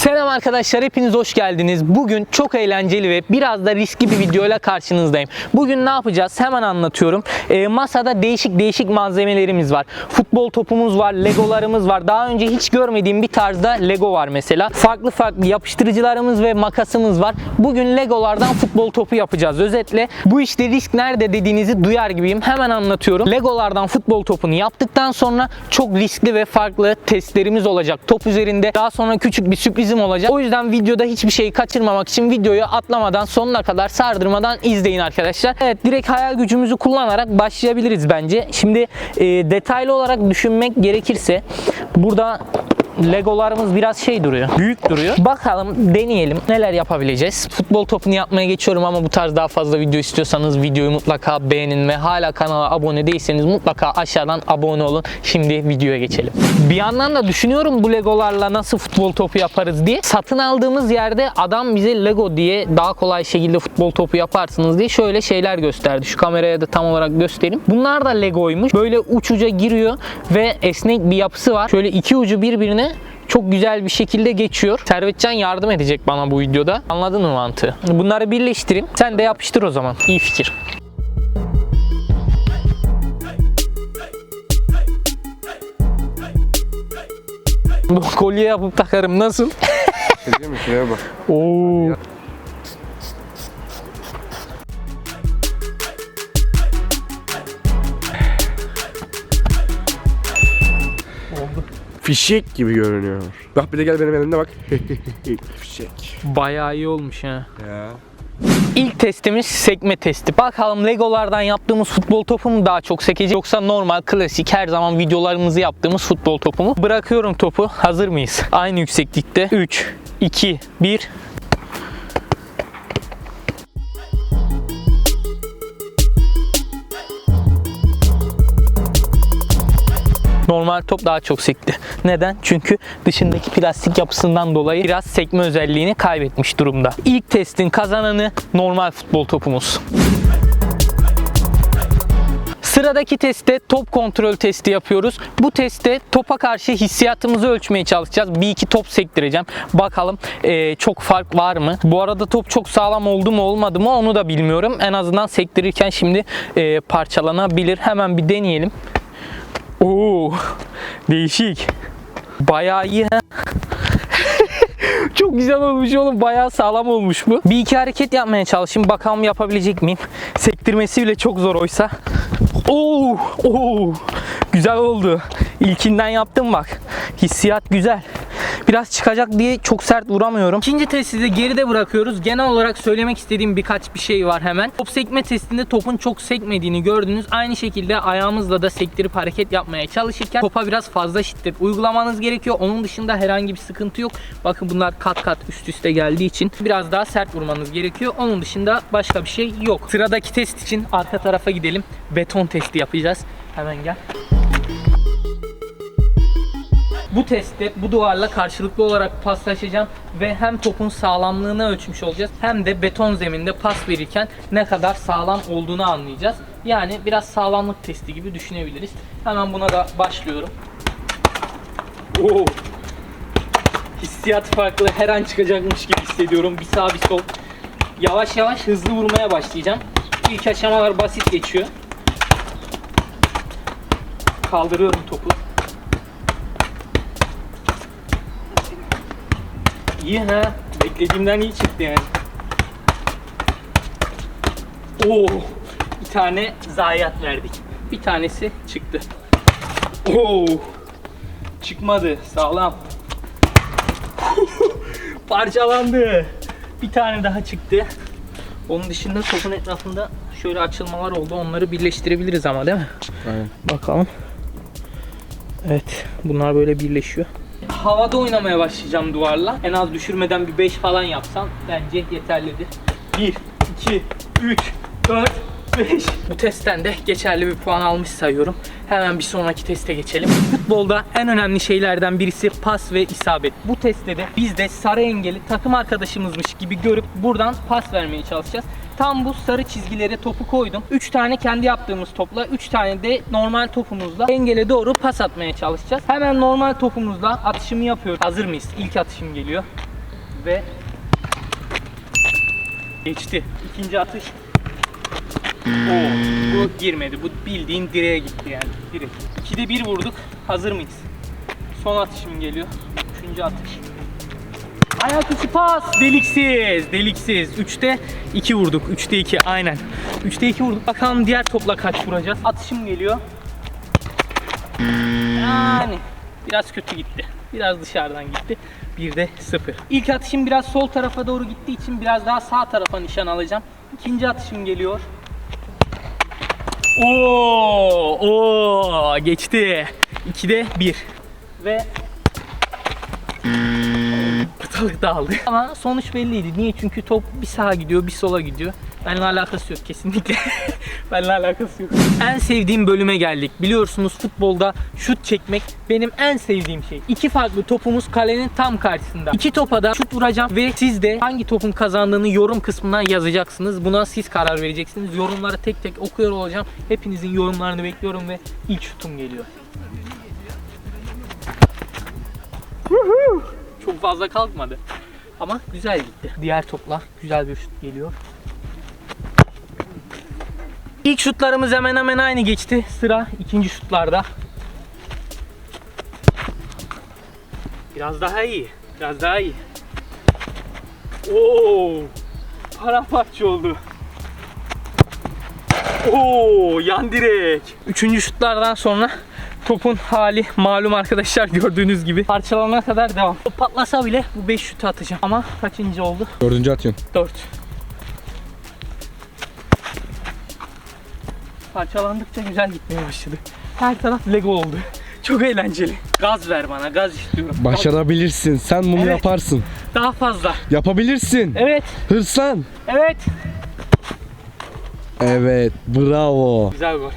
Selam arkadaşlar hepiniz hoş geldiniz. Bugün çok eğlenceli ve biraz da riskli bir videoyla karşınızdayım. Bugün ne yapacağız hemen anlatıyorum. Ee, masada değişik değişik malzemelerimiz var. Futbol topumuz var, legolarımız var. Daha önce hiç görmediğim bir tarzda lego var mesela. Farklı farklı yapıştırıcılarımız ve makasımız var. Bugün legolardan futbol topu yapacağız. Özetle bu işte risk nerede dediğinizi duyar gibiyim. Hemen anlatıyorum. Legolardan futbol topunu yaptıktan sonra çok riskli ve farklı testlerimiz olacak. Top üzerinde daha sonra küçük bir sürprizim olacak. O yüzden videoda hiçbir şeyi kaçırmamak için videoyu atlamadan sonuna kadar sardırmadan izleyin arkadaşlar. Evet direkt hayal gücümüzü kullanarak başlayabiliriz bence. Şimdi e, detaylı olarak düşünmek gerekirse burada Legolarımız biraz şey duruyor. Büyük duruyor. Bakalım deneyelim neler yapabileceğiz. Futbol topunu yapmaya geçiyorum ama bu tarz daha fazla video istiyorsanız videoyu mutlaka beğenin ve hala kanala abone değilseniz mutlaka aşağıdan abone olun. Şimdi videoya geçelim. Bir yandan da düşünüyorum bu Legolarla nasıl futbol topu yaparız diye. Satın aldığımız yerde adam bize Lego diye daha kolay şekilde futbol topu yaparsınız diye şöyle şeyler gösterdi. Şu kameraya da tam olarak göstereyim. Bunlar da Lego'ymuş. Böyle uç uca giriyor ve esnek bir yapısı var. Şöyle iki ucu birbirine çok güzel bir şekilde geçiyor. Servetcan yardım edecek bana bu videoda. Anladın mı mantığı? Bunları birleştireyim. Sen de yapıştır o zaman. İyi fikir. Bu kolye yapıp takarım nasıl? Şey değil mi? Şuraya bak. Oo. Fişek gibi görünüyor. Bak bir de gel benim elimde bak. Fişek. Bayağı iyi olmuş ha. Ya. İlk testimiz sekme testi. Bakalım Legolardan yaptığımız futbol topu mu daha çok sekecek yoksa normal klasik her zaman videolarımızı yaptığımız futbol topu mu? Bırakıyorum topu. Hazır mıyız? Aynı yükseklikte. 3, 2, 1. Normal top daha çok sekti. Neden? Çünkü dışındaki plastik yapısından dolayı biraz sekme özelliğini kaybetmiş durumda. İlk testin kazananı normal futbol topumuz. Sıradaki testte top kontrol testi yapıyoruz. Bu testte topa karşı hissiyatımızı ölçmeye çalışacağız. Bir iki top sektireceğim. Bakalım eee, çok fark var mı? Bu arada top çok sağlam oldu mu olmadı mı onu da bilmiyorum. En azından sektirirken şimdi eee, parçalanabilir. Hemen bir deneyelim. Oo, değişik. Bayağı iyi ha. Çok güzel olmuş oğlum. Bayağı sağlam olmuş bu. Bir iki hareket yapmaya çalışayım. Bakalım yapabilecek miyim? Sektirmesi bile çok zor oysa. Oo, oo. Güzel oldu. İlkinden yaptım bak. Hissiyat güzel. Biraz çıkacak diye çok sert vuramıyorum. İkinci testi de geride bırakıyoruz. Genel olarak söylemek istediğim birkaç bir şey var hemen. Top sekme testinde topun çok sekmediğini gördünüz. Aynı şekilde ayağımızla da sektirip hareket yapmaya çalışırken topa biraz fazla şiddet uygulamanız gerekiyor. Onun dışında herhangi bir sıkıntı yok. Bakın bunlar kat kat üst üste geldiği için biraz daha sert vurmanız gerekiyor. Onun dışında başka bir şey yok. Sıradaki test için arka tarafa gidelim. Beton testi yapacağız. Hemen gel. Bu testte bu duvarla karşılıklı olarak paslaşacağım ve hem topun sağlamlığını ölçmüş olacağız hem de beton zeminde pas verirken ne kadar sağlam olduğunu anlayacağız. Yani biraz sağlamlık testi gibi düşünebiliriz. Hemen buna da başlıyorum. Oo. Hissiyat farklı her an çıkacakmış gibi hissediyorum. Bir sağ bir sol. Yavaş yavaş hızlı vurmaya başlayacağım. İlk aşamalar basit geçiyor. Kaldırıyorum topu. İyi ha. Beklediğimden iyi çıktı yani. Oo. Bir tane zayiat verdik. Bir tanesi çıktı. Oo. Çıkmadı. Sağlam. Parçalandı. Bir tane daha çıktı. Onun dışında topun etrafında şöyle açılmalar oldu. Onları birleştirebiliriz ama değil mi? Aynen. Bakalım. Evet. Bunlar böyle birleşiyor. Havada oynamaya başlayacağım duvarla. En az düşürmeden bir 5 falan yapsam bence yeterlidir. 1, 2, 3, 4, 5. Bu testten de geçerli bir puan almış sayıyorum. Hemen bir sonraki teste geçelim. Futbolda en önemli şeylerden birisi pas ve isabet. Bu testte de biz de sarı engeli takım arkadaşımızmış gibi görüp buradan pas vermeye çalışacağız. Tam bu sarı çizgilere topu koydum. 3 tane kendi yaptığımız topla, 3 tane de normal topumuzla engele doğru pas atmaya çalışacağız. Hemen normal topumuzla atışımı yapıyorum. Hazır mıyız? İlk atışım geliyor. Ve geçti. İkinci atış. Oo, bu girmedi. Bu bildiğin direğe gitti yani. Direkt. İkide bir vurduk. Hazır mıyız? Son atışım geliyor. Üçüncü atış. Ayak içi pas. Deliksiz. Deliksiz. 3'te 2 vurduk. 3'te 2 aynen. 3'te 2 vurduk. Bakalım diğer topla kaç vuracağız. Atışım geliyor. Yani biraz kötü gitti. Biraz dışarıdan gitti. Bir de 0. İlk atışım biraz sol tarafa doğru gittiği için biraz daha sağ tarafa nişan alacağım. İkinci atışım geliyor. Oo, oo geçti. 2'de 1. Ve ortalık dağıldı. Ama sonuç belliydi. Niye? Çünkü top bir sağa gidiyor, bir sola gidiyor. Benimle alakası yok kesinlikle. Benimle alakası yok. En sevdiğim bölüme geldik. Biliyorsunuz futbolda şut çekmek benim en sevdiğim şey. İki farklı topumuz kalenin tam karşısında. İki topa da şut vuracağım ve siz de hangi topun kazandığını yorum kısmına yazacaksınız. Buna siz karar vereceksiniz. Yorumları tek tek okuyor olacağım. Hepinizin yorumlarını bekliyorum ve ilk şutum geliyor. Çok fazla kalkmadı. Ama güzel gitti. Diğer topla güzel bir şut geliyor. İlk şutlarımız hemen hemen aynı geçti. Sıra ikinci şutlarda. Biraz daha iyi. Biraz daha iyi. Oo! Paramparça oldu. Oo, yan direk. Üçüncü şutlardan sonra topun hali malum arkadaşlar gördüğünüz gibi. Parçalanana kadar devam. Top patlasa bile bu 5 şutu atacağım. Ama kaçıncı oldu? Dördüncü atıyorsun. 4. Parçalandıkça güzel gitmeye başladı. Her taraf Lego oldu. Çok eğlenceli. Gaz ver bana, gaz istiyorum. Başarabilirsin. Sen bunu Evet. yaparsın. Daha fazla. Yapabilirsin. Evet, Hırslan. evet. Evet. Bravo. Güzel gol.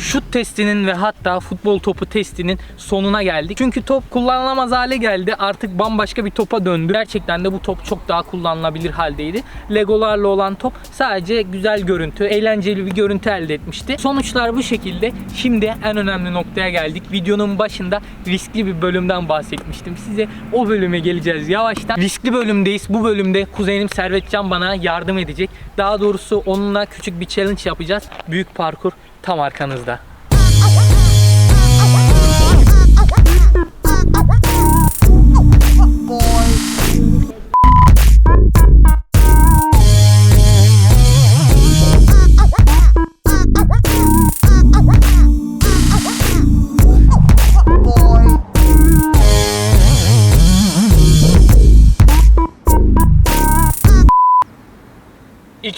Şut testinin ve hatta futbol topu testinin sonuna geldik. Çünkü top kullanılamaz hale geldi. Artık bambaşka bir topa döndü. Gerçekten de bu top çok daha kullanılabilir haldeydi. Legolarla olan top sadece güzel görüntü, eğlenceli bir görüntü elde etmişti. Sonuçlar bu şekilde. Şimdi en önemli noktaya geldik. Videonun başında riskli bir bölümden bahsetmiştim. Size o bölüme geleceğiz yavaştan. Riskli bölümdeyiz. Bu bölümde kuzenim Servetcan bana yardım edecek. Daha doğrusu onunla küçük bir challenge yapacağız. Büyük parkur tam arkanızda.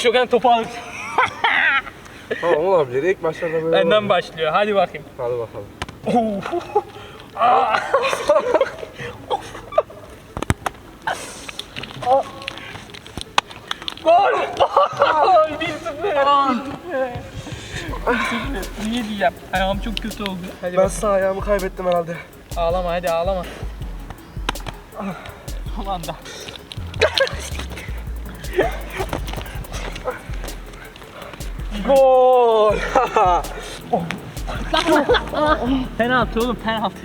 İlk şoken topu alır. Tamam olabilir. İlk başlarda böyle Benden başlıyor. Hadi bakayım. Hadi bakalım. Gol! Gol! 1-0. 1-0. Niye diyeceğim? Ayağım çok kötü oldu. Hadi Ben bak. sağ ayağımı kaybettim herhalde. Ağlama hadi ağlama. Son anda. Gol! Penaltı oğlum penaltı.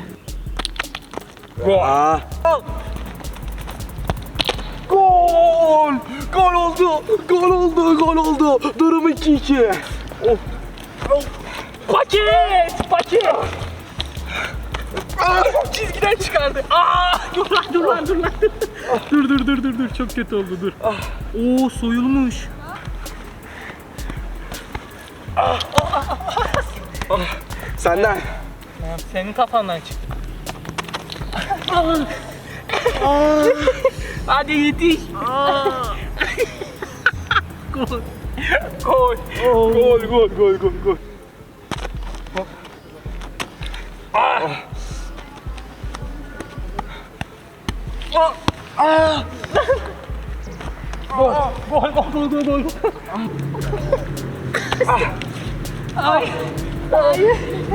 Aa. Gol! Gol oldu! Gol oldu! Gol oldu! Durum 2-2. Paket! Paket! Aa, çizgiden çıkardı. Aa, dur lan dur lan dur lan. dur dur dur dur dur çok kötü oldu dur. Oo soyulmuş. Senden. Tamam, senin kafandan çıktı. Hadi yetiş. Gol. Gol. Gol gol gol gol gol. Gol. Gol gol gol gol. Ay. Ay.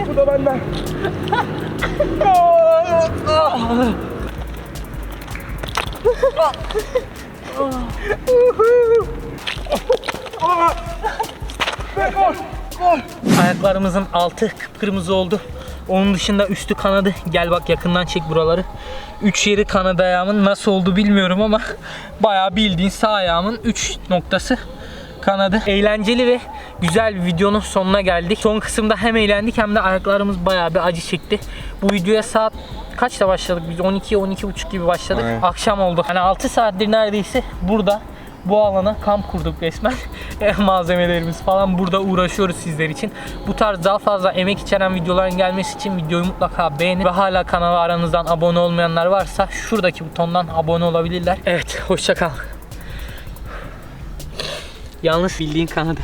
Bu da benden. Ayaklarımızın altı kıpkırmızı oldu. Onun dışında üstü kanadı. Gel bak yakından çek buraları. 3 yeri kanadı ayağımın nasıl oldu bilmiyorum ama bayağı bildiğin sağ ayağımın 3 noktası kanadı. Eğlenceli ve güzel bir videonun sonuna geldik. Son kısımda hem eğlendik hem de ayaklarımız bayağı bir acı çekti. Bu videoya saat kaçta başladık biz? 12 12 buçuk gibi başladık. Aynen. Akşam oldu. Hani 6 saattir neredeyse burada bu alana kamp kurduk resmen. E, Malzemelerimiz falan burada uğraşıyoruz sizler için. Bu tarz daha fazla emek içeren videoların gelmesi için videoyu mutlaka beğenin ve hala kanala aranızdan abone olmayanlar varsa şuradaki butondan abone olabilirler. Evet, hoşça kal. Yalnız bildiğin kanadı.